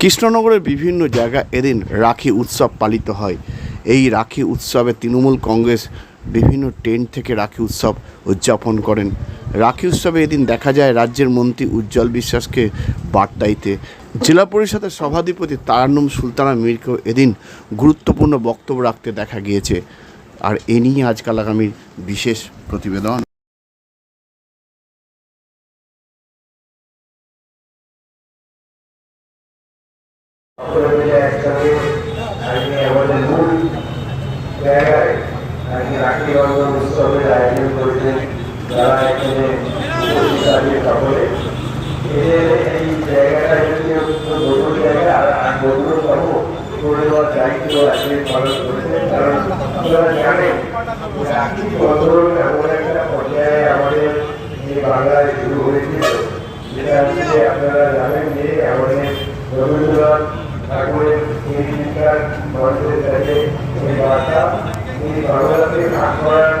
কৃষ্ণনগরের বিভিন্ন জায়গায় এদিন রাখি উৎসব পালিত হয়। এই রাখি উৎসবে তৃণমূল কংগ্রেস বিভিন্ন টেন্ট থেকে রাখি উৎসব উদযাপন করেন। রাখি উৎসবে এদিন দেখা যায় রাজ্যের মন্ত্রী উজ্জ্বল বিশ্বাসকে বার্তাইতে। জেলা পরিষদের সভাধিপতি তারান্নুম সুলতানা মীরকেও এদিন গুরুত্বপূর্ণ বক্তব্য রাখতে দেখা গিয়েছে। আর এ নিয়ে আজকাল আগামীর বিশেষ প্রতিবেদন। এই জায়গাটা নতুন জায়গা আর আর নতুনতম করে দেওয়ার দায়িত্ব কারণ আপনারা জানেন রাখি একটা পর্যায়ে আমাদের এই বাংলায় শুরু হয়েছিল যেটা হচ্ছে আপনারা জানেন যে আমাদের রবীন্দ্রনাথ ঠাকুরের এই চিন্তার মানুষের কাছে এই বার্তা এই বাংলাতে করার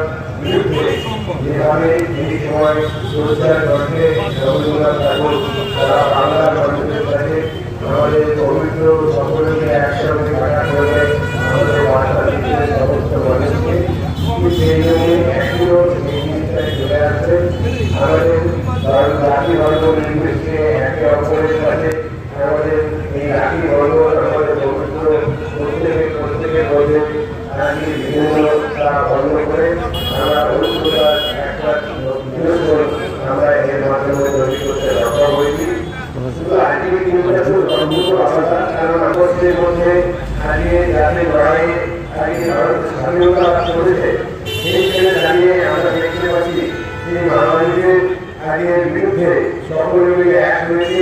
যেভাবে এই সময় সোশ্যাল করতে রবীন্দ্রনাথ ঠাকুর তারা বাংলার মানুষের কাছে আমাদের পবিত্র সকলকে একসঙ্গে ভাষা করে আমাদের বার্তা দিতে সমস্ত মানুষকে সেই জন্য এখনও চলে আসছে আমাদের জাতি ধর্ম নির্বিশেষে একে অপরের সাথে আমাদের এই রাখি বন্ধন আমাদের পবিত্র প্রত্যেকে প্রত্যেকের মধ্যে রাখি বিভিন্নতা বন্ধ করে আমরা পবিত্রতা একটা আমরা দাঁড়িয়ে দেখতে পাচ্ছি যে মহামারীদের আজকের বিরুদ্ধে হয়েছে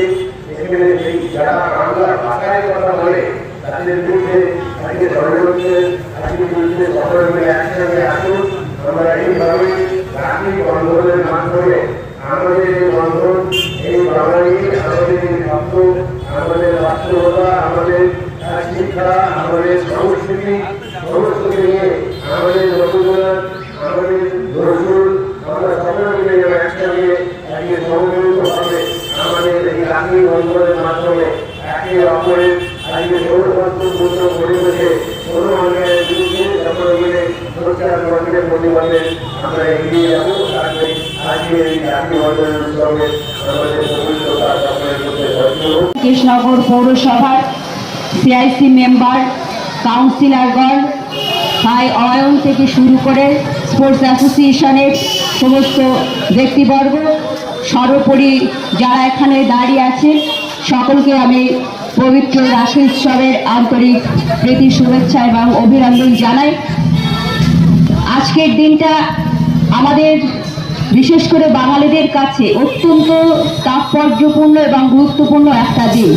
বাংলা ভাষায় কথা বলে তাদের বিরুদ্ধে আজকে ধর্মের আজকের বিরুদ্ধে সকলে মিলে একসঙ্গে আসুন আমরা এইভাবে রাখি বন্ধনের মাধ্যমে আমাদের এই বন্ধন এই বাঙালি আমাদের এই ভক্ত আমাদের বাস্তবতা আমাদের আহ, শিক্ষা আমাদের সংস্কৃতি সমস্তকে নিয়ে আমাদের রবীন্দ্রনাথ আমাদের নজরুল আমরা সকলে মিলে যেন একসঙ্গে আজকে সমবেত আমাদের এই রাখি বন্ধনের মাধ্যমে একে অপরের আজকে সৌরভূর্ণ পরিবেশে কোনো অন্যায়ের বিরুদ্ধে সকলে মিলে সোশ্যাল মন্দিরের প্রতিবাদে আমরা এগিয়ে যাব। তারপরে আজকে এই রাখি বন্ধনের উৎসবে আমাদের পবিত্রতা সকলের মধ্যে কৃষ্ণনগর পৌরসভার সিআইসি মেম্বার কাউন্সিলরগণ তাই অয়ন থেকে শুরু করে স্পোর্টস অ্যাসোসিয়েশনের সমস্ত ব্যক্তিবর্গ, সর্বোপরি যারা এখানে দাঁড়িয়ে আছে সকলকে আমি পবিত্র রাখি উৎসবের আন্তরিক প্রীতি, শুভেচ্ছা এবং অভিনন্দন জানাই। আজকের দিনটা আমাদের, বিশেষ করে বাঙালিদের কাছে অত্যন্ত তাৎপর্যপূর্ণ এবং গুরুত্বপূর্ণ একটা দিন।